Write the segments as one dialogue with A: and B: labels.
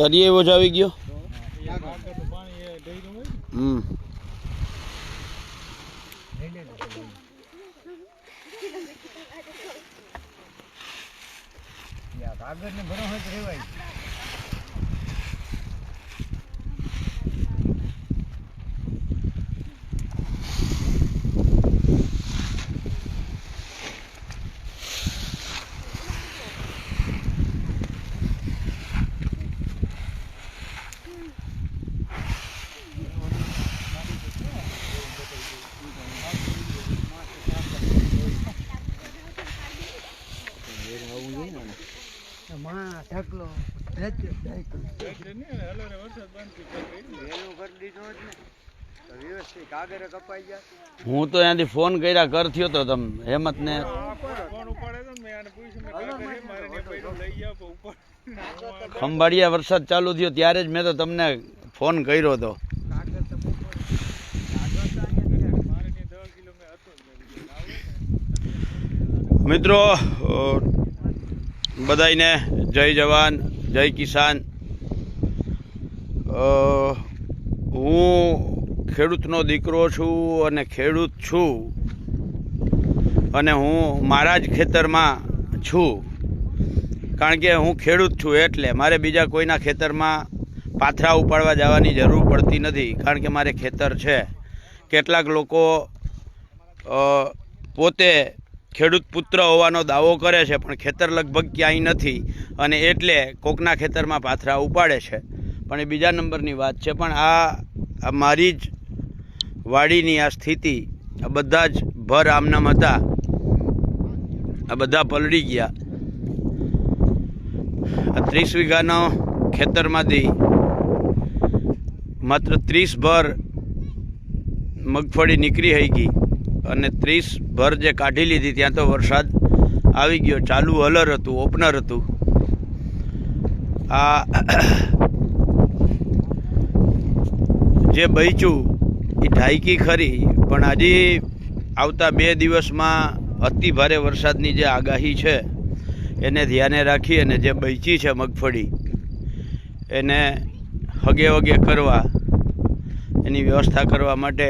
A: તરીએ એવો જ આવી ગયો? હમ.
B: આગળ ને ભરો હોય તો રેવાયમાં ઢકલો વેચ વહેલું કરી દીધો જ ને તો વ્યવસ્થિત કાગળ કપાઈ જાય
A: હું તો ત્યાંથી ફોન કર્યા કર થયો તો તમે હેમતને. ખંભાળિયા વરસાદ ચાલુ થયો, ત્યારે જ મેં તો તમને ફોન કર્યો હતો મિત્રો બધાને જય જવાન. જય કિસાન. હું ખેડૂતનો દીકરો છું અને ખેડૂત છું અને હું મારા જ ખેતરમાં છું. કારણ કે હું ખેડૂત છું એટલે મારે બીજા કોઈના ખેતરમાં પાથરા ઉપાડવા જવાની જરૂર પડતી નથી. કારણ કે મારે ખેતર છે. કેટલાક લોકો પોતે ખેડૂત પુત્ર હોવાનો દાવો કરે છે, પણ ખેતર લગભગ ક્યાંય નથી. અને એટલે કોકના ખેતરમાં પાથરા ઉપાડે છે. પણ એ બીજા નંબરની વાત છે. પણ આ મારી જ વાડીની આ સ્થિતિ, આ બધા જ ભર આમનામ હતા. આ બધા પલળી ગયા. આ ત્રીસ વીઘાનો ખેતરમાંથી માત્ર ત્રીસ ભર મગફળી નીકળી હઈ ગઈ. અને ત્રીસ ભર જે કાઢી લીધી, ત્યાં તો વરસાદ આવી ગયો. ચાલુ હલર હતું, ઓપનર હતું. આ જે બૈચું એ ઢાંકી ખરી, પણ આજે આવતા બે દિવસમાં અતિ ભારે વરસાદની જે આગાહી છે, એને ધ્યાને રાખી અને જે બૈચી છે મગફળી, એને હગે વગે કરવા, એની વ્યવસ્થા કરવા માટે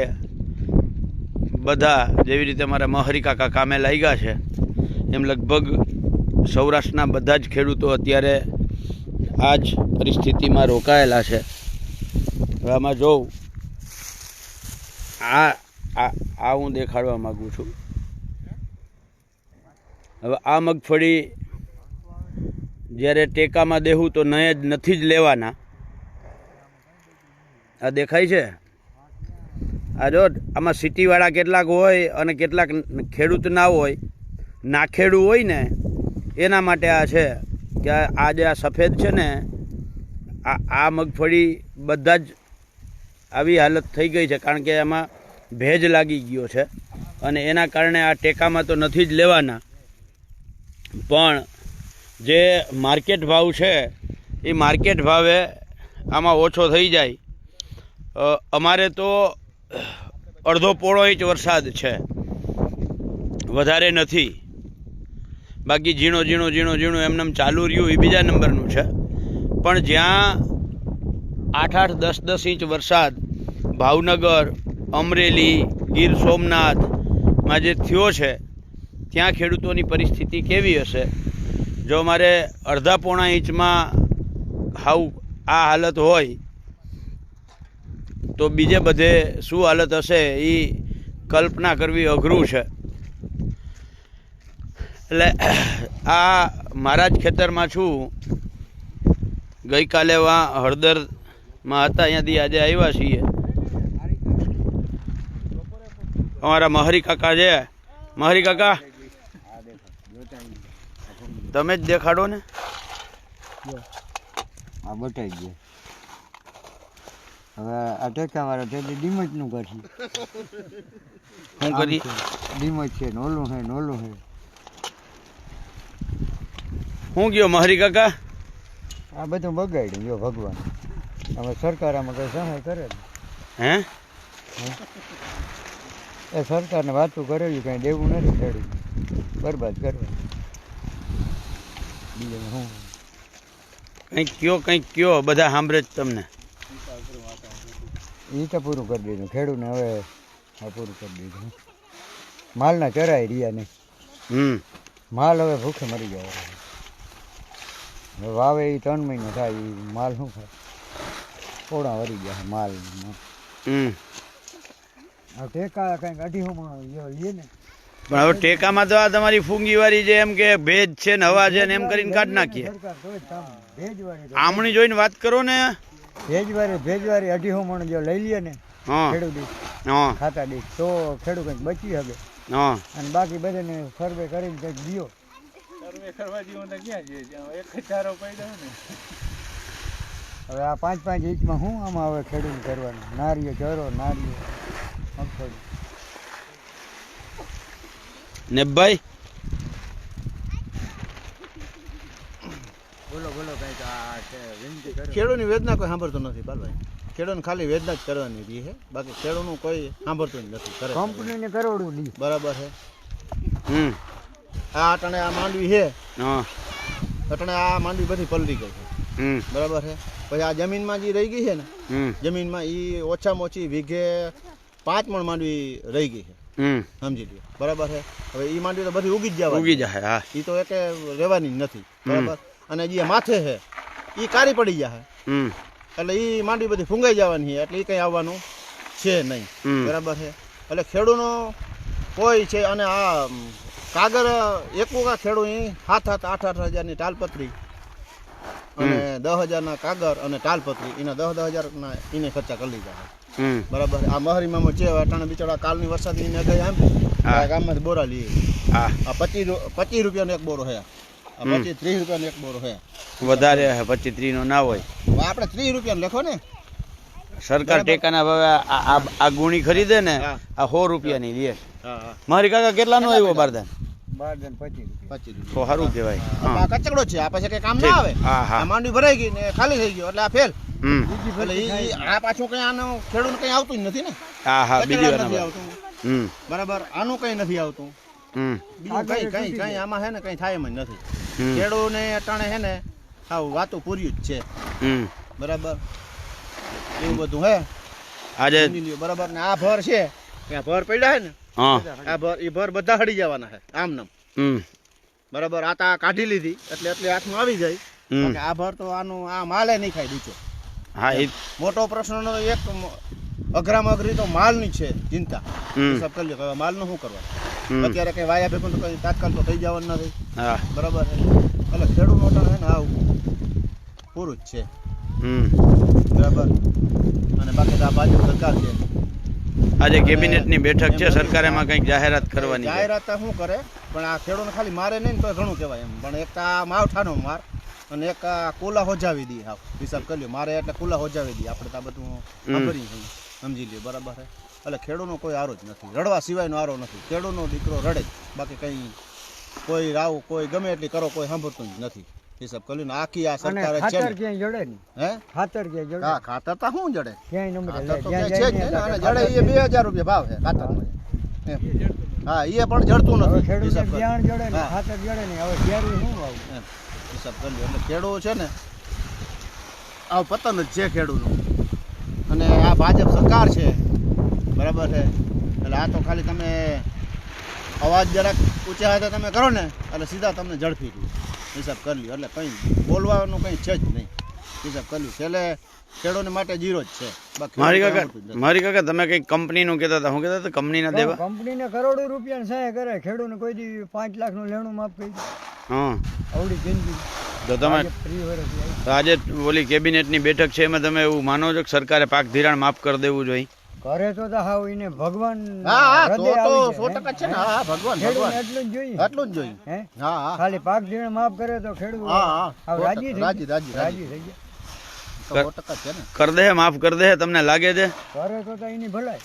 A: બધા જેવી રીતે મારા મહરી કાકા કામે લાગ્યા છે, એમ લગભગ સૌરાષ્ટ્રના બધા જ ખેડૂતો અત્યારે આ જ પરિસ્થિતિમાં રોકાયેલા છે. હવે આમાં જોઉં. આ આ હું દેખાડવા માગું છું. હવે આ મગફળી જ્યારે ટેકામાં દેવું તો નય જ, નથી જ લેવાના. આ દેખાય છે? આ જો, આમાં સિટીવાળા કેટલાક હોય અને કેટલાક ખેડૂત ના હોય. નાખેડું હોય ને, એના માટે આ છે. કે આ જે આ સફેદ છે ને, આ આ મગફળી બધા જ આવી હાલત થઈ ગઈ છે, કારણ કે એમાં ભેજ લાગી ગયો છે. અને એના કારણે આ ટેકામાં તો નથી જ લેવાના. પણ જે માર્કેટ ભાવ છે, એ માર્કેટ ભાવે આમાં ઓછો થઈ જાય. અમારે તો અડધો પોળો ઇંચ વરસાદ છે. વધારે નથી. બાકી ઝીણો ઝીણો ઝીણો ઝીણો એમને ચાલુ રહ્યું એ બીજા નંબરનું છે. પણ જ્યાં આઠ આઠ, દસ દસ ઇંચ વરસાદ, ભાવનગર, અમરેલી, ગીર સોમનાથમાં જે થયો છે, ત્યાં ખેડૂતોની પરિસ્થિતિ કેવી હશે? જો મારે અડધા પોણા ઇંચમાં હાવ આ હાલત હોય, તો બીજે બધે શું હાલત હશે એ કલ્પના કરવી અઘરું છે. એટલે આ મારા જ ખેતરમાં છું. ગઈકાલે વા હળદરમાં હતા અહીંયાથી આજે આવ્યા છીએ. અમારા મહરી કાકા છે. મહરી કાકા તમે જ દેખાડો ને.
B: આ બટાઈ ગયો હવે આ ટેકા વાળા છે ડીમચનું કરશે
A: શું કરી?
B: ડીમચ છે ને ઓલું છે ને છે.
A: શું ગયો મહારી કાકા?
B: આ બધું બગાડ્યું જો ભગવાન. હવે સરકાર આમાં કઈ સહાય કરે
A: હે?
B: એ સરકારને વાતું કરેલું કઈ દેવું નથી ખેડૂત બરબાદ કરવા. બીજું હું?
A: કંઈક કયો કંઈક કયો બધા સાંભળે જ તમને.
B: એ તો પૂરું કરી દીધું ખેડૂતને હવે આ પૂરું કરી દીધું. માલના ચરાય રહ્યા નહીં.
A: હમ.
B: માલ હવે ભૂખે મરી હવે વાવે એ ત્રણ મહિને થાય એ માલ શું થાય? થોડા વરી ગયા માલ
A: હમ.
B: ટેકા કંઈક અઢીસોમાં લઈએ ને.
A: પણ હવે ટેકામાં તો આ તમારી ફૂંગીવાળી જે એમ કે ભેજ છે ને હવા છે ને એમ કરીને કાઢ નાખીએ. આમણી જોઈને વાત કરો ને.
B: ભેજવાળી ભેજવાળી અઢીસો મણ જો લઈ લઈએ ને ખેડૂત દીઠ,
A: હા.
B: ખાતા દીઠ તો ખેડૂત કંઈક બચી શકે.
A: હા.
B: અને બાકી બધાને સર્વે કરીને કંઈક દિયો. હવે આ પાંચ પાંચ ઇંચમાં શું આમાં હવે ખેડૂત કરવાનું? નારીઓ ચરો નારીઓ મગફળી.
A: નેબભાઈ?
B: બોલો બોલો કંઈક આ વિનંતી કરો.
C: ખેડૂતની વેદના કોઈ સાંભળતો નથી બાલભાઈ ખેડૂતને ખાલી વેદના જ કરવાની રહી છે. બાકી ખેડૂતનું કોઈ સાંભળતું જ નથી કરે
B: કંપનીને કરોડું
C: બરાબર છે.
A: હમ.
C: આ અટણે આ માંડવી છે?
A: હા.
C: અટાણે આ માંડવી બધી પલળી ગઈ છે. બરાબર છે? પછી આ જમીનમાં જે રહી ગઈ છે ને જમીનમાં એ ઓછામાં ઓછી વીઘે પાંચ મણ માંડવી રહી ગઈ છે. સમજી લ્યો. બરાબર છે? હવે એ માંડવી તો બધી ઉગી જ જવા
A: ઉગી જાય હા.
C: એ તો એકે રહેવાની નથી. બરાબર? અને જે માથે છે એ કારી પડી જાય
A: હમ.
C: એટલે એ માંડવી બધી ફૂંગાઈ જવાની છે એટલે એ કંઈ આવવાનું છે નહીં. બરાબર છે? એટલે ખેડૂનો કોઈ છે અને આ કાગર એક વખત ખેડૂ સાત સાત આઠ આઠ હજારની ટાલપત્રી અને દસ હજારના કાગર અને ટાલપત્રી એના દસ દસ હજારના એને ખર્ચા કરી લીધા બરાબર આ મહરીમામાં છે અટાણે બિચારા કાલની વરસાદ એને ગઈ આમ ગામમાંથી બોરા લઈએ આ પચીસ પચીસ રૂપિયાનો એક બોરો હે. આ પચીસ ત્રીસ રૂપિયાનો એક બોરો હે.
A: વધારે પચીસ ત્રીસ નો ના હોય
C: આપણે ત્રીસ રૂપિયાનો લખો ને.
A: સરકાર ટેકાના ભાવે આ- ગુણી ખરીદે ને આ સો રૂપિયાની લે.
C: હા હા.
A: મારી કાકા કેટલાનો આવ્યો બારદાન? તો સારું કહેવાય.
C: કચકડો છે. આ પછી કઈ કામ ના આવે?
A: હા, હા.
C: આ માંડવી ભરાઈ ગઈ ને ખાલી થઈ ગયો. એટલે આ ફેલ. આ પાછું કઈ આનું ખેડૂત કઈ આવતું જ નથી ને?
A: હા હા. બીજી વાર
C: આવતું. બરાબર. આનું કઈ નથી આવતું. બીજું કઈ કઈ કઈ આમાં હે ને કઈ થાય એમ નથી. ખેડૂને અટાણે હે ને હા વાતો પૂર્યું જ છે. બરાબર. એવું બધું હે?
A: આજે
C: બરાબર. ને આ ભર છે. ત્યાં ભર પડ્યા હે ને? આ ભર એ ભર બધા હડી જવાના છે આમ નામ બરાબર. આ તા કાઢી લીધી એટલે એટલે હાથમાં આવી જાય. આ ભર તો આનું આ માલે નહીં ખાય બીજો.
A: હા એ
C: મોટો પ્રશ્નનો એક મ- અઘરામાં અઘરી તો માલની છે ચિંતા. સબ કરી લો કે હવે માલનું શું કરવા અત્યારે કઈ વાયા ભેગું તો કઈ તાત્કાલ તો થઈ જવાનું નથી. બરાબર એટલે ખેડૂત મોટા છે ને આવું. પૂરું જ છે. બરાબર. અને બાકી તો આ બાજુ સરકાર છે.
A: આજે કેબિનેટની બેઠક છે સરકારે એમાં કંઈક જાહેરાત કરવાની
C: જાહેરાત શું કરે? પણ આ ખેડૂતને ખાલી મારે નહીં તો ઘણું કહેવાય એમ. પણ એક આ માવઠાનો માર અને એક આ કુલા હોજાવી દી હા હિસાબ કરી લ્યો. મારે એટલે કુલા હોજાવી દી. આપણે તો આ બધું ખબરી સમજી લઈએ બરાબર છે? એટલે ખેડૂતનો કોઈ આરો જ નથી. રડવા સિવાયનો આરો નથી. ખેડૂતનો દીકરો રડે બાકી કંઈ કોઈ રાવ કોઈ ગમે એટલી કરો કોઈ સાંભળતું જ નથી. હિસાબ કરી લ્યો ને આ સરકાર છે
B: ખાતર
C: ને.
B: ક્યાંય જડે નહીં.
C: હે?
B: ખાતર ક્યાંય જડે
C: હા ખાતર તો શું જડે?
B: ક્યાંય નંબર જ્યાં
C: ક્યાંય છે જ. અને જડે એ 2000 રૂપિયા ભાવ છે ખાતર. હા એ પણ જડતું નથી હિસાબ
B: જ્યાં જડે ને ખાતર જડે ને હવે ઘેરું શું
C: એમ. હિસાબ કરી એટલે ખેડૂત છે ને આ પતન જ છે ખેડૂતનું. અને આ ભાજપ સરકાર છે બરાબર છે? એટલે આ તો ખાલી તમે અવાજ જરાક ઊંચા તો તમે કરો ને એટલે સીધા તમને ઝડપી લ્યો હિસાબ કરી લ્યો. એટલે કંઈ બોલવાનું કંઈ છે જ નહીં. હિસાબ કરી લ્યો. છેલ્લે ખેડૂત માટે જીરો જ છે. બાકી
A: મારી કાકા. મારી કાકા તમે કંઈક કંપનીનું કહેતા હતા? હું કહેતા હતા કંપનીના દેવા
B: કંપનીને કરોડો રૂપિયા સહાય કરે. ખેડૂતને કોઈ દી પાંચ લાખનું લેણું માફ કરી દે.
A: હા.
B: આવડી જિંદગી.
A: તો તમે આજે ઓલી કેબિનેટની બેઠક છે એમાં તમે એવું માનો છો કે સરકારે પાક ધિરાણ માફ કરી દેવું જોઈએ?
B: કરે તો હાવ એને ભગવાન
C: હા હા તો તો
B: આવી
C: સો
B: જાય,
C: ટકા છે ને હા હા ભગવાન ભગવાન.
B: એટલું જ જોઈએ.
C: એટલું જ જોઈએ.
B: હે? ખાલી પાક ધીણ માફ કરે તો ખેડવું
C: હા, હા.
B: રાજી
C: રાજી, રાજી,
B: રાજી. થઈ ગયા
C: તો સો ટકા છે ને.
A: કર દે માફ કર દે તમને લાગે છે?
B: કરે તો તો એની ભલાઈ.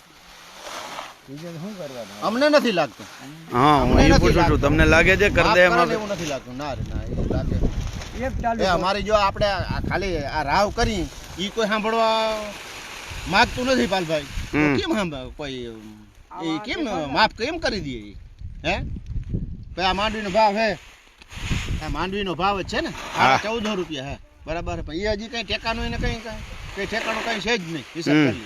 B: બીજું શું કરવાનું?
C: અમને નથી લાગતું.
A: હા હું એ પૂછું છું તમને લાગે છે? કર દે માફ.
C: એવું નથી લાગતું. ના રે ના એ લાગે
B: એક ચાલુ
C: અમારી જો આપણે આ ખાલી આ રાવ કરી ઈ કોઈ સાંભળવા માંગતું નથી પાલભાઈ. કેમ સાંભળ કોઈ એ કેમ માફ કેમ કરી દે હે? ભાઈ આ માંડવીનો ભાવ હે આ માંડવીનો ભાવ જ છે ને? ચૌદ રૂપિયા હે. બરાબર. પણ એ હજી કઈ ટેકાનું એને કઈ કઈ કઈ કઈ છે જ નહીં. હિસાબ. કરીએ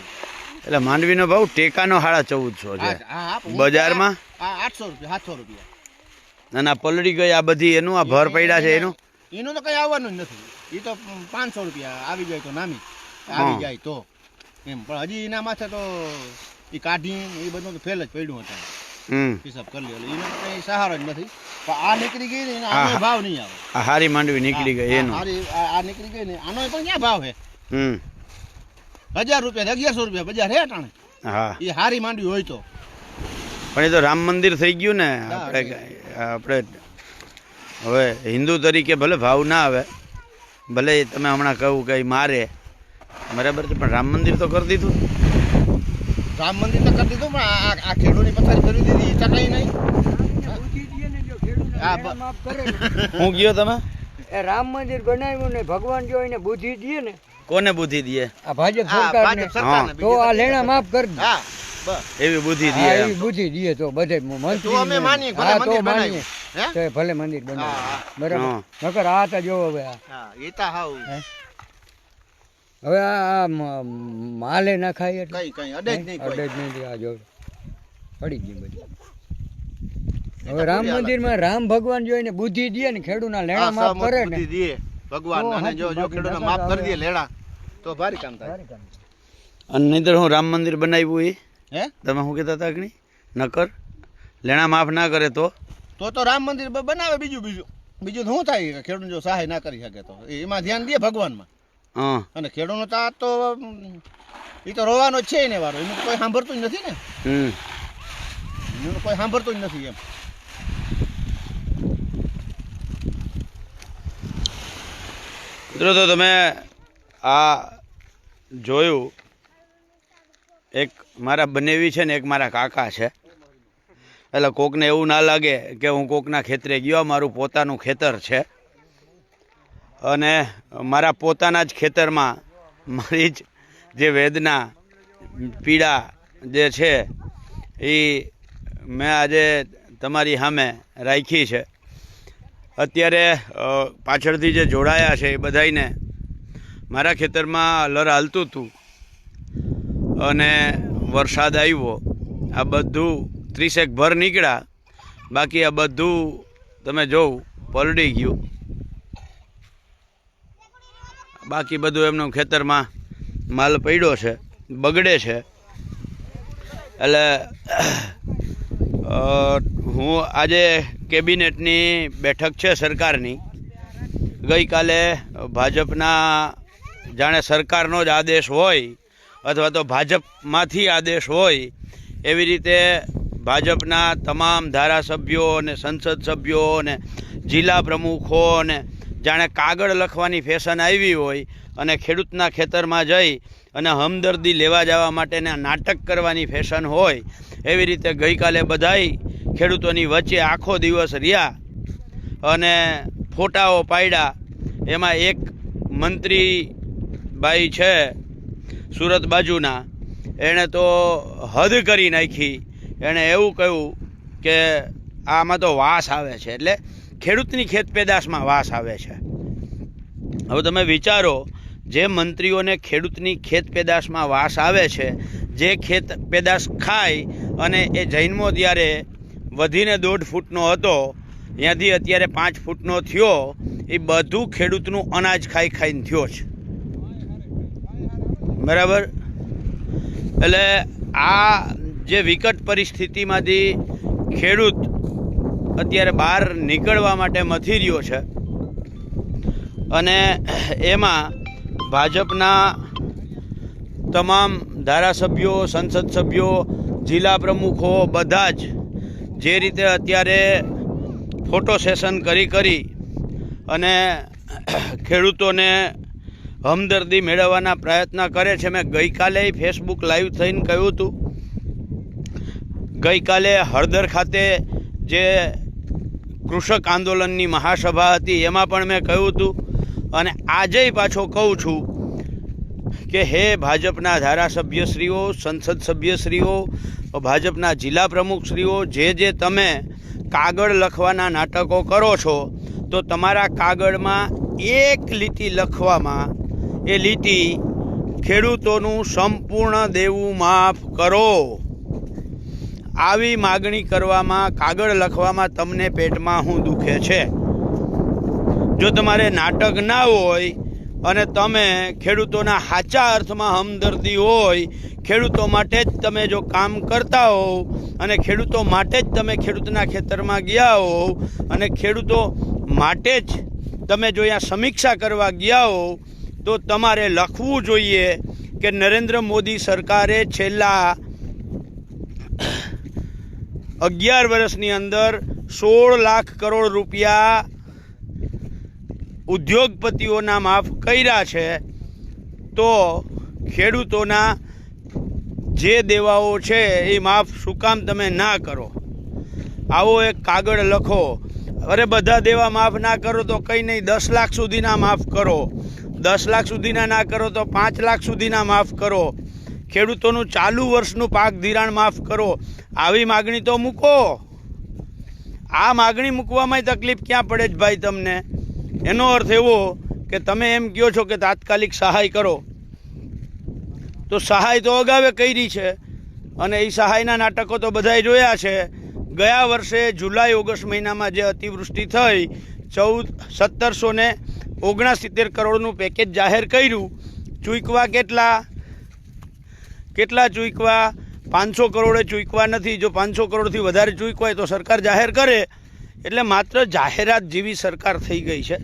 A: એટલે માંડવીનો ભાવ ટેકાનો સાડા ચૌદસો છે.
C: હું-
A: બજારમાં?
C: આઠસો રૂપિયા સાતસો રૂપિયા.
A: ના ના પલળી ગઈ આ બધી. એનું આ ભર પડ્યા છે એનું
C: એનું? તો કઈ આવવાનું જ નથી. એ તો પાંચસો રૂપિયા આવી જાય તો નામી. આવી જાય તો. એમ પણ હજી એના માથે તો એ કાઢી એ બધું તો ફેલ જ પડ્યું હતા હિસાબ કરી લે એટલે એનો કઈ સહારો જ નથી. પણ આ નીકળી ગઈ ને એનો આનો ભાવ નહીં આવે.
A: આ હારી માંડવી નીકળી ગઈ એનો.
C: હારી, આ નીકળી ગઈ ને આનો પણ ક્યાં ભાવ હે
A: હમ.
C: હજાર રૂપિયા અગિયારસો રૂપિયા બજાર હે અટાણે?
A: હા.
C: એ હારી માંડવી હોય તો.
A: પણ એ તો રામ મંદિર થઈ ગયું ને આપણે આપણે હવે હિન્દુ તરીકે ભલે ભાવ ના આવે ભલે તમે હમણાં કહું કે મારે બરાબર છે પણ રામ મંદિર તો કરી દીધું.
C: રામ મંદિર તો કરી દીધું પણ આ આ- ખેડૂની પથારી કરી દીધી એ ચકાઈ નહીં. હું
A: ગયો તમે?
B: એ રામ મંદિર બનાવ્યું ને ભગવાન જો એને બુદ્ધિ દે ને.
A: કોને બુદ્ધિ દે?
B: આ ભાજપ સરકાર તો આ લેણા માફ કરી દે.
A: એવી બુદ્ધિ દે
B: એવી બુદ્ધિ દે તો બધે મંત્રી
C: તો અમે માનીએ, ભલે મંદિર. બનાવ્યું. હે?
B: તો ભલે મંદિર બનાવ્યું. બરાબર. નકર આ તો જો હવે આ.
C: હા એ તો હાવ.
B: હવે આ માલે ના ખાય એટલે
C: કઈ કઈ અડે જ નહીં
B: અડે જ નહીં આ જો પડી ગઈ બધી. હવે રામ. મંદિરમાં રામ ભગવાન જોઈને બુદ્ધિ દે ને ખેડૂના લેણા માફ કરે ને.
C: બુદ્ધિ ભગવાન અને જો જો
B: બાકી
C: માફ કરી દે લેણા તો ભારી કામ થાય.
A: અને નહીતર હું રામ મંદિર બનાવ્યું એ?
C: હે?
A: તમે શું કહેતા હતા અગ્નિ? નકર? લેણા માફ ના કરે તો?
C: તો તો રામ મંદિર બનાવે બીજું બીજું. બીજું તો શું થાય? કે ખેડૂત જો સહાય ના કરી શકે તો. એમાં ધ્યાન દે ભગવાનમાં. અને ખેડૂતનો તો આ તો એ તો રોવાનો છે ને વારો. એનું કોઈ સાંભળતું જ નથી ને.
A: હમ.
C: એનું કોઈ સાંભળતું જ નથી એમ.
A: મિત્રો તો તમે આ જોયું એક મારા બનેવી છે ને એક મારા કાકા છે. એટલે કોકને એવું ના લાગે કે હું કોકના ખેતરે ગયો મારું પોતાનું ખેતર છે. અને મારા પોતાના જ ખેતરમાં મારી જ જે વેદના, પીડા જે છે, એ મેં આજે તમારી સામે રાખી છે. અત્યારે પાછળથી જે જોડાયા છે એ બધાઈને મારા ખેતરમાં લર હાલતું હતું અને વરસાદ આવ્યો. આ બધું ત્રીસેક ભર નીકળ્યા. બાકી આ બધું તમે જોવ પલડી ગયું. બાકી બધું એમનું ખેતરમાં માલ પડ્યો છે, બગડે છે. એટલે હું આજે કેબિનેટની બેઠક છે સરકારની. ગઈકાલે ભાજપના, જાણે સરકારનો જ આદેશ હોય, અથવા તો ભાજપમાંથી આદેશ હોય, એવી રીતે ભાજપના તમામ ધારાસભ્યો અને સંસદ સભ્યો અને જિલ્લા પ્રમુખો અને જાણે કાગળ લખવાની ફેશન આવી હોય અને ખેડૂતના ખેતરમાં જઈ અને હમદર્દી લેવા જવા માટેના નાટક કરવાની ફેશન હોય, એવી રીતે ગઈકાલે બધાય ખેડૂતોની વચ્ચે આખો દિવસ રહ્યા અને ફોટાઓ પાડ્યા. એમાં એક મંત્રી બાઈ છે સુરત બાજુના, એણે તો હદ કરી નાખી. એણે એવું કહ્યું કે આમાં તો વાસ આવે છે, એટલે ખેડૂતની ખેત પેદાશમાં વાસ આવે છે. હવે તમે વિચારો, જે મંત્રીઓને ખેડૂતની ખેત પેદાશમાં વાસ આવે છે, જે ખેત પેદાશ ખાય અને એ જૈનમો ત્યારે વધીને દોઢ ફૂટનો હતો, ત્યાંથી અત્યારે પાંચ ફૂટનો થયો, એ બધું ખેડૂતનું અનાજ ખાઈ ખાઈને થયો છે. બરાબર? એટલે આ જે વિકટ પરિસ્થિતિમાંથી ખેડૂત અત્યારે બહાર નીકળવા માટે મથી રહ્યો છે. અને એમાં ભાજપના તમામ ધારાસભ્યો, સંસદ સભ્યો, જિલ્લા પ્રમુખો બધા જ જે રીતે અત્યારે ફોટો સેશન કરી કરી અને ખેડૂતોને હમદર્દી મેળવવાના પ્રયત્ન કરે છે. મેં ગઈકાલે ફેસબુક લાઈવ થઈને કહ્યું હતું. ગઈકાલે હળદર ખાતે જે કૃષક આંદોલનની મહાસભા હતી, એમાં પણ મેં કહ્યું હતું અને આજે પાછો કહું છું કે હે ભાજપના ધારાસભ્યશ્રીઓ, સંસદ સભ્યશ્રીઓ, ભાજપના જિલ્લા પ્રમુખશ્રીઓ, જે જે તમે કાગળ લખવાના નાટકો કરો છો, તો તમારા કાગળમાં એક લીટી લખવામાં એ લીટી ખેડૂતોનું સંપૂર્ણ દેવું માફ કરો. આવી માગણી કરવામાં, કાગળ લખવામાં તમને પેટમાં હું દુખે છે. જો તમારે નાટક ના હોય અને તમે ખેડૂતોના સાચા અર્થમાં હમદર્દી હોય, ખેડૂતો માટે જ તમે જો કામ કરતા હોવ અને ખેડૂતો માટે જ તમે ખેડૂતના ખેતરમાં ગયા હોવ અને ખેડૂતો માટે જ તમે જો અહીંયા સમીક્ષા કરવા ગયા હોવ, તો તમારે લખવું જોઈએ કે નરેન્દ્ર મોદી સરકારે છેલ્લા અગિયાર વર્ષની અંદર સોળ લાખ કરોડ રૂપિયા ઉદ્યોગપતિઓના માફ કર્યા છે, તો ખેડૂતોના જે દેવાઓ છે એ માફ શું કામ તમે ના કરો. આવો એક કાગળ લખો. અરે બધા દેવા માફ ના કરો તો કંઈ નહીં, દસ લાખ સુધીના માફ કરો. દસ લાખ સુધીના ના કરો તો પાંચ લાખ સુધીના માફ કરો. ખેડૂતોનું ચાલુ વર્ષનું પાક ધિરાણ માફ કરો. આવી માગણી તો મૂકો. આ માગણી મૂકવામાં તકલીફ ક્યાં પડે જ ભાઈ તમને? એનો અર્થ એવો કે તમે એમ કહો છો કે તાત્કાલિક સહાય કરો. તો સહાય તો અગાવે કરી છે અને એ સહાયના નાટકો તો બધાએ જોયા છે. ગયા વર્ષે જુલાઈ, ઓગસ્ટ મહિનામાં જે અતિવૃષ્ટિ થઈ, ચૌદ, સત્તરસો ને ઓગણસિત્તેર કરોડનું પેકેજ જાહેર કર્યું. ચૂકવા કેટલા? કેટલા ચૂકવા? પાંચસો કરોડે ચૂકવા નથી. જો પાંચસો કરોડથી વધારે ચૂકવાય તો સરકાર જાહેર કરે. એટલે માત્ર જાહેરાત જેવી સરકાર થઈ ગઈ છે.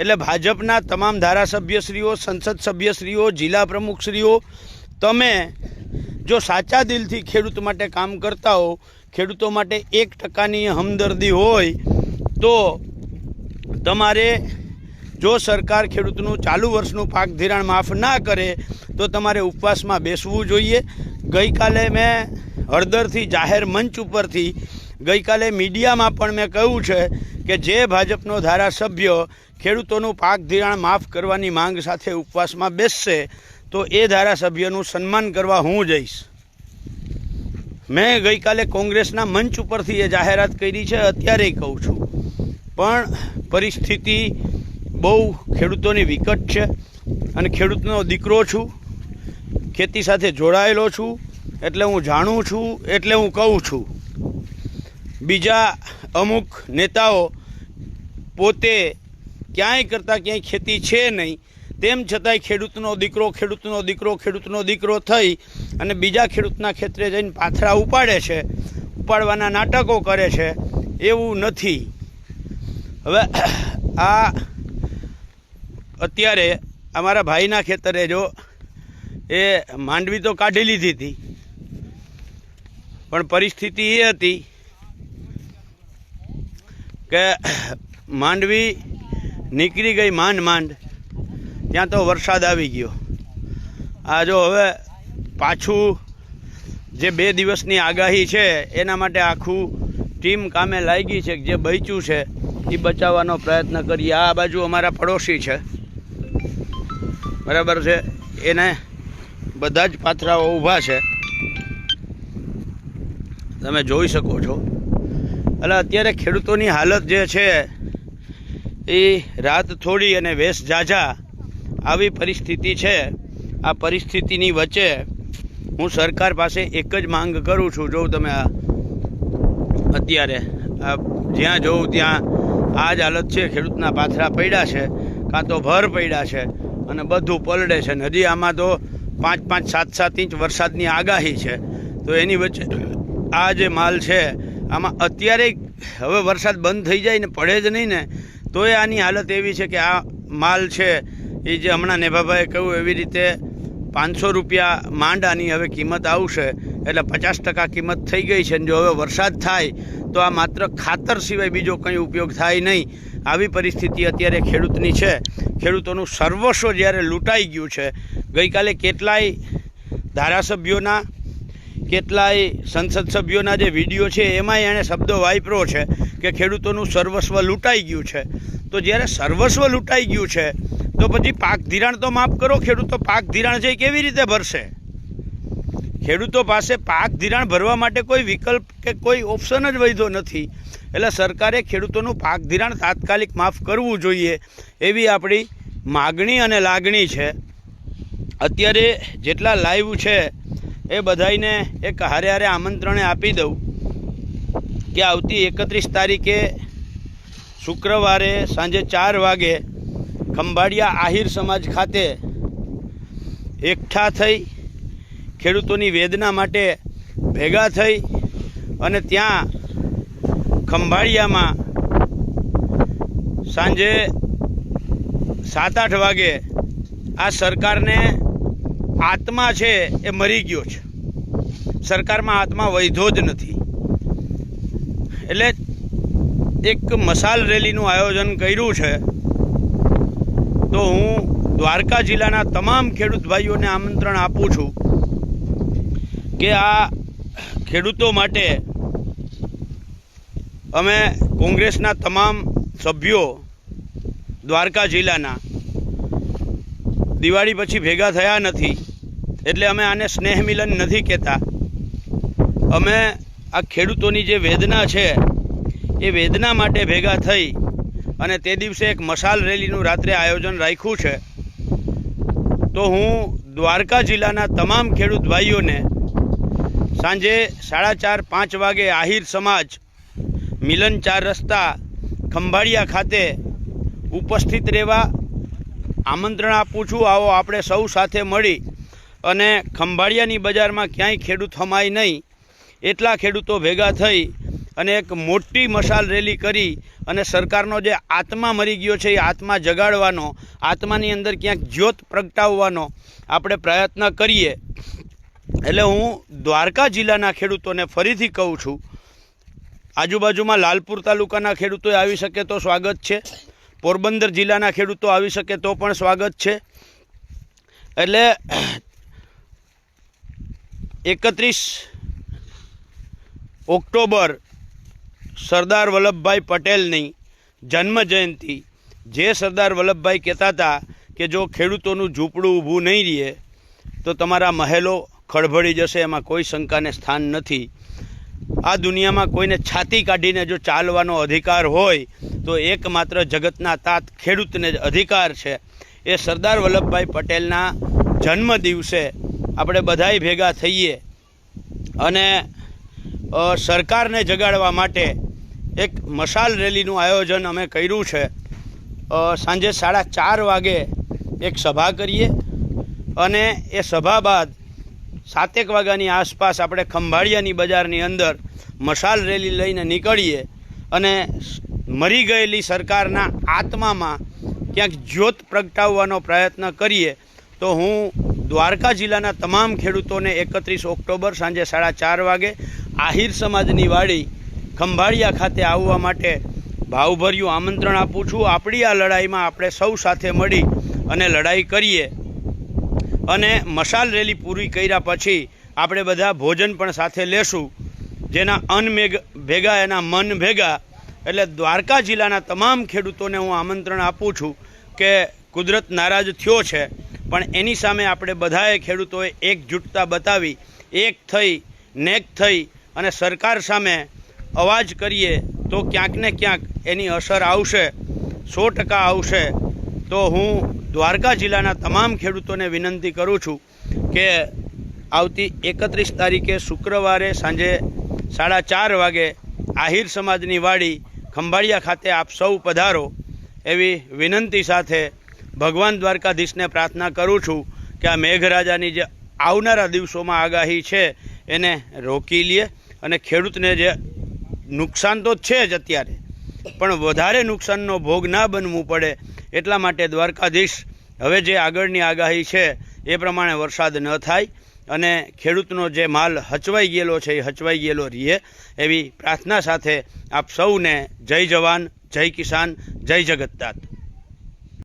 A: એટલે ભાજપના તમામ ધારાસભ્યશ્રીઓ, સંસદ સભ્યશ્રીઓ, જિલ્લા પ્રમુખશ્રીઓ, તમે જો સાચા દિલથી ખેડૂત માટે કામ કરતા હો, ખેડૂતો માટે એક ટકાની હમદર્દી હોય, તો તમારે જો સરકાર ખેડૂતનું ચાલુ વર્ષનું પાક ધિરાણ માફ ના કરે, તો તમારે ઉપવાસમાં બેસવું જોઈએ. ગઈકાલે મેં હળદરથી જાહેર મંચ ઉપરથી ગઈકાલે મીડિયામાં પણ મેં કહ્યું છે કે જે ભાજપનો ધારાસભ્ય ખેડૂતોનું પાક ધિરાણ માફ કરવાની માંગ સાથે ઉપવાસમાં બેસશે, તો એ ધારાસભ્યનું સન્માન કરવા હું જઈશ. મેં ગઈકાલે કોંગ્રેસના મંચ ઉપરથી એ જાહેરાત કરી છે, અત્યારે કહું છું. પણ પરિસ્થિતિ બહુ ખેડૂતોની વિકટ છે અને ખેડૂતનો દીકરો છું. ખેતી સાથે જોડાયેલો છું એટલે હું જાણું છું, એટલે હું કહું છું. બીજા અમુક નેતાઓ પોતે ક્યાંય કરતાં ક્યાંય ખેતી છે નહીં, તેમ છતાંય ખેડૂતનો દીકરો ખેડૂતનો દીકરો ખેડૂતનો દીકરો થઈ અને બીજા ખેડૂતના ખેતરે જઈને પાથરા ઉપાડે છે, ઉપાડવાના નાટકો કરે છે, એવું નથી. હવે આ અત્યારે અમારા ભાઈના ખેતરે જો એ માંડવી તો કાઢી લીધી હતી. પણ પરિસ્થિતિ એ હતી કે માંડવી નીકળી ગઈ માંડ માંડ, ત્યાં તો વરસાદ આવી ગયો. આ જો હવે પાછું જે બે દિવસની આગાહી છે, એના માટે આખું ટીમ કામે લાગી છે જે બચ્યું છે, એ બચાવવાનો પ્રયત્ન કરીએ. આ બાજુ અમારા પડોશી છે. બરાબર છે. એને બધા જ પાથરાઓ ઊભા છે. તમે જોઈ શકો છો. એટલે અત્યારે ખેડૂતોની હાલત જે છે, એ રાત થોડી અને વેશ ઝાઝા આવી પરિસ્થિતિ છે. આ પરિસ્થિતિની વચ્ચે હું સરકાર પાસે એક જ માંગ કરું છું. જો તમે આ અત્યારે, આ જ્યાં જોઉં ત્યાં આ જ હાલત છે. ખેડૂતના પાથરા પડ્યા છે, કાં તો ભર પડ્યા છે. અને બધું પલડે છે ને હજી આમાં તો પાંચ પાંચ સાત સાત ઇંચ વરસાદની આગાહી છે. તો એની વચ્ચે આ જે માલ છે, આમાં અત્યારે હવે વરસાદ બંધ થઈ જાય ને પડે જ નહીં ને તોય આની હાલત એવી છે કે આ માલ છે એ જે હમણાં નેભાભાઈએ કહ્યું એવી રીતે પાંચસો રૂપિયા માંડ આની હવે કિંમત આવશે, એટલે પચાસ ટકા કિંમત થઈ ગઈ છે ને જો હવે વરસાદ થાય, તો આ માત્ર ખાતર સિવાય બીજો કંઈ ઉપયોગ થાય નહીં. આવી પરિસ્થિતિ અત્યારે ખેડૂતની છે. ખેડૂતોનું સર્વસ્વ જ્યારે લૂંટાઈ ગયું છે, ગઈકાલે કેટલાય ધારાસભ્યોના, કેટલાય સંસદ સભ્યોના જે વીડિયો છે, એમાંય એણે શબ્દો વાપરો છે કે ખેડૂતોનું સર્વસ્વ લૂંટાઈ ગયું છે. તો જ્યારે સર્વસ્વ લૂંટાઈ ગયું છે, તો પછી પાક ધિરાણ તો માફ કરો, ખેડૂતો પાક ધિરાણ છે કેવી રીતે ભરશે? ખેડૂતો પાસે પાક ધિરાણ ભરવા માટે કોઈ વિકલ્પ કે કોઈ ઓપ્શન જ વધ્યો નથી. એટલે સરકારે ખેડૂતોનું પાક ધિરાણ તાત્કાલિક માફ કરવું જોઈએ એવી આપણી માગણી અને લાગણી છે. અત્યારે જેટલા લાઈવ છે એ બધાઈને એક હારે હારે આમંત્રણે આપી દઉં કે આવતી એકત્રીસ તારીખે શુક્રવારે સાંજે ચાર વાગે ખંભાળિયા આહિર સમાજ ખાતે એકઠા થઈ ખેડૂતોની વેદના માટે ભેગા થઈ અને ત્યાં ખંભાળિયામાં સાંજે સાત આઠ વાગે આ સરકારને આત્મા છે એ મરી ગયો છે. સરકારમાં આત્મા વૈધો જ નથી. એટલે એક મસાલ રેલીનું આયોજન કર્યું છે. તો હું દ્વારકા જિલ્લાના તમામ ખેડૂત ભાઈઓને આમંત્રણ આપું છું કે આ ખેડૂતો માટે અમે કોંગ્રેસના તમામ સભ્યો દ્વારકા જિલ્લાના દિવાળી પછી ભેગા થયા નથી, એટલે અમે આને સ્નેહ મિલન નથી કહેતા. અમે આ ખેડૂતોની જે વેદના છે, એ વેદના માટે ભેગા થઈ અને તે દિવસે એક મશાલ રેલીનું રાત્રે આયોજન રાખ્યું છે. તો હું દ્વારકા જિલ્લાના તમામ ખેડૂત ભાઈઓને સાંજે સાડા ચાર પાંચ વાગે આહિર સમાજ મિલન ચાર રસ્તા ખંભાળિયા ખાતે ઉપસ્થિત રહેવા આમંત્રણ આપું છું. આવો આપણે સૌ સાથે મળી અને ખંભાળિયાની બજારમાં ક્યાંય ખેડૂત હમાય નહીં. એટલા ખેડૂતો ભેગા થઈ અને એક મોટી મશાલ રેલી કરી અને સરકારનો જે આત્મા મરી ગયો છે એ આત્મા જગાડવાનો, આત્માની અંદર ક્યાંક જ્યોત પ્રગટાવવાનો આપણે પ્રયત્ન કરીએ. એટલે હું દ્વારકા જિલ્લાના ખેડૂતોને ફરીથી કહું છું આજુબાજુમાં લાલપુર તાલુકાના ખેડૂતો આવી શકે તો સ્વાગત છે. પોરબંદર જિલ્લાના ખેડૂતો આવી શકે તો પણ સ્વાગત છે. એટલે એકત્રીસ ઓક્ટોબર સરદાર વલ્લભભાઈ પટેલની જન્મ જયંતિ જે સરદાર વલ્લભભાઈ કહેતા હતા કે જો ખેડૂતોનું ઝૂંપડું ઊભું નહીં રહે, તો તમારા મહેલો ખળભળી જશે, એમાં કોઈ શંકાને સ્થાન નથી. આ દુનિયામાં કોઈને છાતી કાઢીને જો ચાલવાનો અધિકાર હોય, તો એકમાત્ર જગતના તાત ખેડૂતને જ અધિકાર છે. એ સરદાર વલ્લભભાઈ પટેલના જન્મ દિવસે આપણે બધાય ભેગા થઈએ અને સરકારને જગાડવા માટે એક મશાલ રેલીનું આયોજન અમે કર્યું છે. સાંજે સાડા ચાર વાગે એક સભા કરીએ અને એ સભા બાદ સાતેક વાગ્યાની આસપાસ આપણે ખંભાળિયાની બજારની અંદર મશાલ રેલી લઈને નીકળીએ અને મરી ગયેલી સરકારના આત્મામાં ક્યાંક જ્યોત પ્રગટાવવાનો પ્રયત્ન કરીએ, તો હું દ્વારકા જિલ્લાના તમામ ખેડૂતોને એકત્રીસ ઓક્ટોબર સાંજે સાડા ચાર વાગે આહિર સમાજની વાડી ખંભાળિયા ખાતે આવવા માટે ભાવભર્યું આમંત્રણ આપું છું. આપણી આ લડાઈમાં આપણે સૌ સાથે મળી અને લડાઈ કરીએ. અને મશાલ રેલી પૂરી કર્યા પછી આપણે બધા ભોજન પણ સાથે લેશું. જેના અન્ન ભેગા, એના મન ભેગા. એટલે દ્વારકા જિલ્લાના તમામ ખેડૂતોને હું આમંત્રણ આપું છું કે કુદરત નારાજ થયો છે. પણ એની સામે આપણે બધાએ ખેડૂતોએ એકજૂટતા બતાવી, એક થઈ, નેક થઈ અને સરકાર સામે અવાજ કરીએ તો ક્યાંક ને ક્યાંક એની અસર આવશે. સો ટકા આવશે. તો હું દ્વારકા જિલ્લાના તમામ ખેડૂતોને વિનંતી કરું છું કે આવતી એકત્રીસ તારીખે શુક્રવારે સાંજે સાડા ચાર વાગે આહિર સમાજની વાડી ખંભાળિયા ખાતે આપ સૌ પધારો એવી વિનંતી સાથે ભગવાન દ્વારકાધીશને પ્રાર્થના કરું છું કે આ મેઘરાજાની જે આવનારા દિવસોમાં આગાહી છે એને રોકી લે અને ખેડૂતને જે નુકસાન તો છે જ અત્યારે, પણ વધારે નુકસાનનો ભોગ ના બનવું પડે એટલા માટે દ્વારકાધીશ હવે જે આગળની આગાહી છે, એ પ્રમાણે વરસાદ ન થાય અને ખેડૂતનો જે માલ હચવાઈ ગયેલો છે, એ હચવાઈ ગયેલો રહીએ એવી પ્રાર્થના સાથે આપ સૌને જય જવાન, જય કિસાન, જય જગતનાથ.